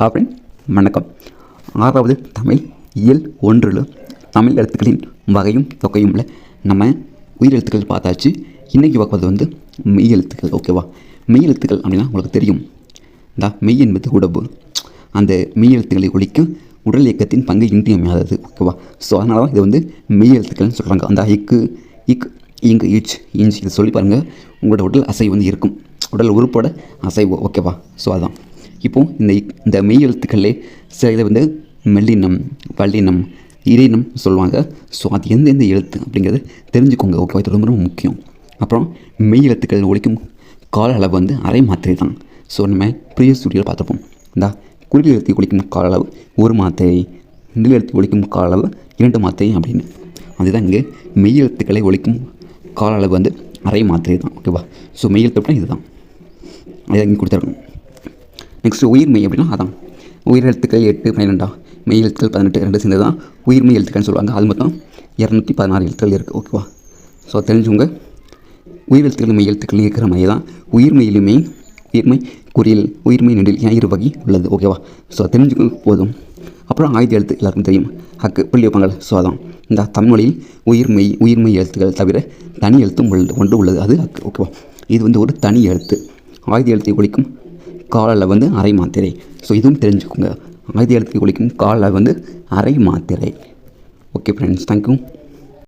ஹாப்ரின். வணக்கம். ஆறாவது தமிழ் இயல் ஒன்றில் தமிழ் எழுத்துக்களின் வகையும் தொகையும் உள்ள நம்ம உயிரெழுத்துக்கள் பார்த்தாச்சு. இன்றைக்கி பார்ப்பது வந்து மெய் எழுத்துக்கள் ஓகேவா மெய் எழுத்துக்கள் அப்படின்னா உங்களுக்கு தெரியும். இந்த மெய் என்பது உடம்பு. அந்த மெய் எழுத்துக்களை ஒழிக்கும் உடல் இயக்கத்தின் பங்கு இன்றியமையாதது ஓகேவா ஸோ அதனால தான் இது வந்து மெய் எழுத்துக்கள்னு சொல்கிறாங்க அந்த இக்கு இக் இங்கு இச் இஞ்ச் இதை சொல்லி பாருங்கள் உங்களோட உடல் அசைவு வந்து இருக்கும். உடல் உறுப்போட அசைவு ஓகேவா ஸோ அதான். இப்போ இந்த இந்த மெய் எழுத்துக்களே சில இதை வந்து மெல்லினம் வல்லினம் இறைனம் சொல்லுவாங்க. ஸோ அது எந்தெந்த எழுத்து அப்படிங்கிறத தெரிஞ்சுக்கோங்க. ஓகே இது ரொம்ப ரொம்ப முக்கியம். அப்புறம் மெய் எழுத்துக்கள் ஒழிக்கும் கால அளவு வந்து அரை மாத்திரை தான். ஸோ நம்ம ப்ரீவியஸ் ஸ்டுடியோவில் பார்த்துருப்போம். இந்த குறில் எழுத்து ஒழிக்கும் கால அளவு ஒரு மாத்திரை நெல் எழுத்து ஒழிக்கும் கால அளவு இரண்டு மாத்திரை அப்படின்னு. அதுதான் இங்கே மெய் எழுத்துக்களை ஒழிக்கும் கால அளவு வந்து அரை மாத்திரை தான். ஓகேவா ஸோ மெய் எழுத்து அப்படின்னா இதுதான். அதை இங்கே கொடுத்துருக்கணும் நெக்ஸ்ட்டு உயிர்மெய் அப்படின்னா அதான் உயிர் எழுத்துக்கள் எட்டு பன்னிரெண்டா மெய் எழுத்துக்கள் பதினெட்டு ரெண்டு சேர்ந்து தான் உயிர்மெய் எழுத்துக்கள்னு சொல்லுவாங்க. அது மொத்தம் இரநூத்தி பதினாறு எழுத்துக்கள் இருக்குது ஓகேவா ஸோ தெரிஞ்சவங்க உயிர் எழுத்துக்கள் மெய் எழுத்துக்கள் இருக்கிற மாதிரி தான் உயிர்மையிலுமே உயிர்மை குறியல் உயிர்மை நெடில் ஏன் இரு வகை உள்ளது ஓகேவா ஸோ தெரிஞ்சுக்க போதும். அப்புறம் ஆயுத எழுத்து எல்லாருக்கும் தெரியும். ஹக்கு புள்ளி வைப்பாங்கள். ஸோ அதான். இந்த தமிழ்மொழியில் உயிர்மை உயிர்மெய் உயிர்மெய் எழுத்துக்கள் தவிர தனி எழுத்தும் உள்ளது ஒன்று உள்ளது. அது ஹக்கு. ஓகேவா இது வந்து ஒரு தனி எழுத்து. ஆயுத எழுத்தை ஒழிக்கும் காலில் வந்து அரை மாத்திரை. ஸோ இதுவும் தெரிஞ்சுக்கோங்க. ஆயுத எழுத்துக்கு குளிக்கும் காலில் வந்து அரை மாத்திரை. Okay friends thank you